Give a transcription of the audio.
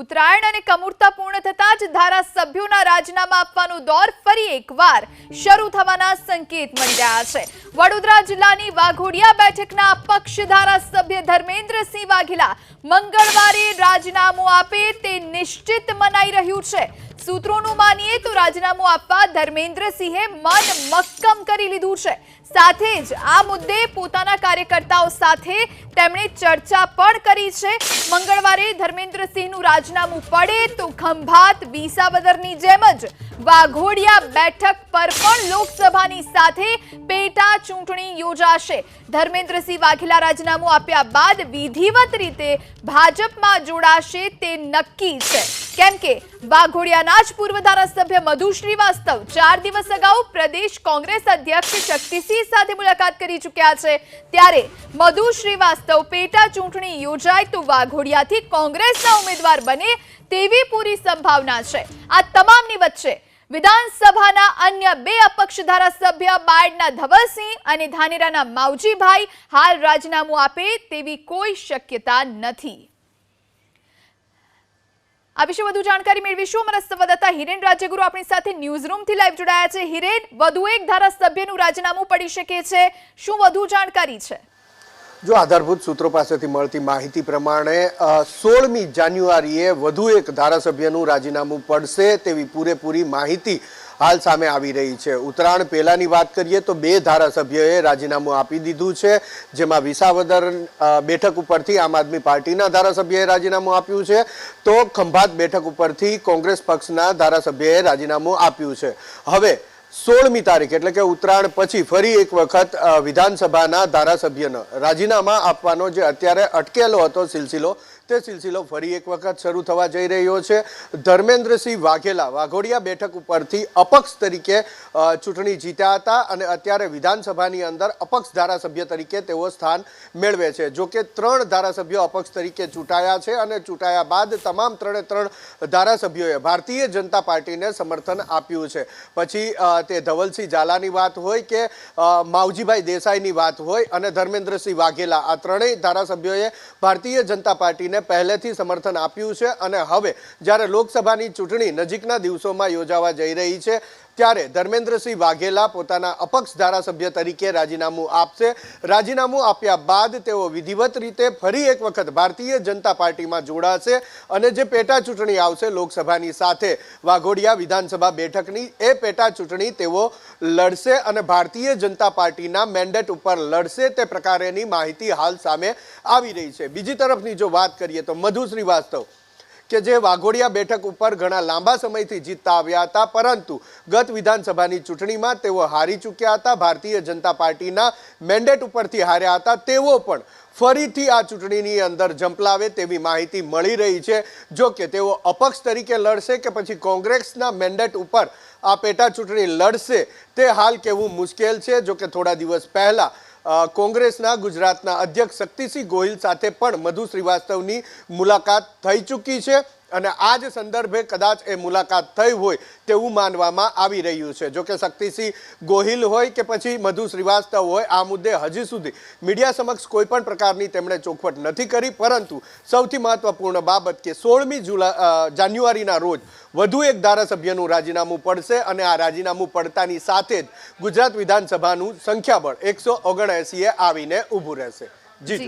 ઉત્તરાયણ અને કમૂરતા પૂર્ણ થતા જ ધારાસભ્યોના રાજીનામા આપવાનો દોર ફરી એકવાર શરૂ થવાના સંકેત મળી રહ્યા છે. વડોદરા જિલ્લાની વાઘોડિયા બેઠકના પક્ષ ધારાસભ્ય ધર્મેન્દ્રસિંહ વાઘેલા મંગળવારે રાજીનામું આપે તે નિશ્ચિત મનાઈ રહ્યું છે. સૂત્રોનું માનીએ તો રાજીનામું આપવા ધર્મેન્દ્રસિંહે મન મક્કમ કરી લીધું છે. સાથે જ આ મુદ્દે પોતાના કાર્યકર્તાઓ સાથે તેમણે ચર્ચા પણ કરી છે. મંગળવારે ધર્મેન્દ્રસિંહનું રાજીનામું પડે તો ખંભાત વિસાવદરની જેમ જ વાઘોડિયા બેઠક પર પણ લોકસભાની સાથે પેટા ચૂંટણી યોજાશે. ધર્મેન્દ્રસિંહ વાઘેલા રાજીનામું આપ્યા બાદ વિધિવત રીતે ભાજપમાં જોડાશે તે નક્કી છે. કેમ કે વાઘોડિયાના જ પૂર્વ ધારાસભ્ય મધુ શ્રીવાસ્તવ ચાર દિવસ અગાઉ પ્રદેશ કોંગ્રેસ અધ્યક્ષ શક્તિસિંહ સાથે મુલાકાત કરી ચૂક્યા છે. ત્યારે મધુ શ્રીવાસ્તવ પેટા ચૂંટણી યોજાય તો વાઘોડિયાથી કોંગ્રેસના ઉમેદવાર બને તેવી પૂરી સંભાવના છે. આ તમામની વચ્ચે વિધાનસભાના અન્ય બે અપક્ષ ધારાસભ્ય બાયડના ધવલસિંહ અને ધાનેરાના માવજીભાઈ હાલ રાજીનામું આપે તેવી કોઈ શક્યતા નથી. આ વિશે વધુ જાણકારી મેળવીશું. અમારા સંવાદદાતા હિરેન રાજ્યગુરુ આપણી સાથે ન્યૂઝ રૂમથી લાઈવ જોડાયા છે. હિરેન, વધુ એક ધારાસભ્યનું રાજીનામું પડી શકે છે. શું વધુ જાણકારી છે? જો આધારભૂત સૂત્રો પાસેથી મળતી માહિતી પ્રમાણે સોળમી જાન્યુઆરીએ વધુ એક ધારાસભ્યનું રાજીનામું પડશે તેવી પૂરેપૂરી માહિતી હાલ સામે આવી રહી છે. ઉત્તરાયણ પહેલાંની વાત કરીએ તો બે ધારાસભ્યોએ રાજીનામું આપી દીધું છે, જેમાં વિસાવદર બેઠક ઉપરથી આમ આદમી પાર્ટીના ધારાસભ્યએ રાજીનામું આપ્યું છે. તો ખંભાત બેઠક ઉપરથી કોંગ્રેસ પક્ષના ધારાસભ્યએ રાજીનામું આપ્યું છે. હવે સોળમી તારીખ એટલે કે ઉત્તરાયણ પછી ફરી એક વખત વિધાનસભાના ધારાસભ્યનો રાજીનામા આપવાનો જે અત્યારે અટકેલો હતો સિલસિલો તે સિલસિલો ફરી એક વખત શરૂ થવા જઈ રહ્યો છે. ધર્મેન્દ્રસિંહ વાઘેલા વાઘોડિયા બેઠક ઉપરથી અપક્ષ તરીકે ચૂંટણી જીત્યા હતા અને અત્યારે વિધાનસભાની અંદર અપક્ષ ધારાસભ્ય તરીકે તેઓ સ્થાન મેળવે છે. જો કે ત્રણ ધારાસભ્યો અપક્ષ તરીકે ચૂંટાયા છે અને ચૂંટાયા બાદ તમામ ત્રણે ત્રણ ધારાસભ્યોએ ભારતીય જનતા પાર્ટીને સમર્થન આપ્યું છે. પછી તે ધવલસિંહ ઝાલાની વાત હોય કે માવજીભાઈ દેસાઈની વાત હોય અને ધર્મેન્દ્રસિંહ વાઘેલા આ ત્રણેય ધારાસભ્યોએ ભારતીય જનતા પાર્ટીને પહેલેથી સમર્થન આપ્યું છે અને હવે જ્યારે લોકસભાની ચૂંટણી નજીકના દિવસોમાં યોજાવા જઈ રહી છે ત્યારે ધર્મેન્દ્રસિંહ વાઘેલા પોતાના અપક્ષ ધારાસભ્ય તરીકે રાજીનામું આપશે. રાજીનામું આપ્યા બાદ તેઓ વિધિવત રીતે ફરી એક વખત ભારતીય જનતા પાર્ટીમાં જોડાશે અને જે પેટા ચૂંટણી આવશે લોકસભાની સાથે વાઘોડિયા વિધાનસભા બેઠકની, એ પેટા ચૂંટણી તેઓ લડશે અને ભારતીય જનતા પાર્ટીના મેન્ડેટ ઉપર લડશે તે પ્રકારેની માહિતી હાલ સામે આવી રહી છે. બીજી તરફની જો વાત કરીએ તો મધુ શ્રીવાસ્તવ કે જે વાઘોડિયા બેઠક ઉપર ઘણા લાંબા સમયથી જીતતા આવ્યા હતા, પરંતુ ગત વિધાનસભાની ચૂંટણીમાં તેઓ હારી ચૂક્યા હતા. ભારતીય જનતા પાર્ટીના મેન્ડેટ ઉપરથી હાર્યા હતા. તેઓ પણ ફરીથી આ ચૂંટણીની અંદર ઝંપલાવે તેવી માહિતી મળી રહી છે. જો કે તેઓ અપક્ષ તરીકે લડશે કે પછી કોંગ્રેસના મેન્ડેટ ઉપર આ પેટા ચૂંટણી લડશે, તે હાલ કહેવું મુશ્કેલ છે. જો કે થોડા દિવસ પહેલા કોંગ્રેસના ગુજરાતના અધ્યક્ષ શક્તિસિંહ ગોહિલ સાથે પણ મધુ શ્રીવાસ્તવની મુલાકાત થઈ ચૂકી છે. અને આ જ સંદર્ભે કદાચ એ મુલાકાત થઈ હોય તેવું માનવામાં આવી રહ્યું છે. જોકે શક્તિસિંહ ગોહિલ હોય કે પછી મધુ શ્રીવાસ્તવ હોય, આ મુદ્દે હજી સુધી મીડિયા સમક્ષ કોઈ પણ પ્રકારની તેમણે ચોખવટ નથી કરી, પરંતુ સૌથી મહત્વપૂર્ણ બાબત કે સોળમી જુલા જાન્યુઆરીના રોજ વધુ એક ધારાસભ્યનું રાજીનામું પડશે અને આ રાજીનામું પડતાની સાથે જ ગુજરાત વિધાનસભાનું સંખ્યાબળ એકસો ઓગણએંસીએ આવીને ઊભું રહેશે. જી.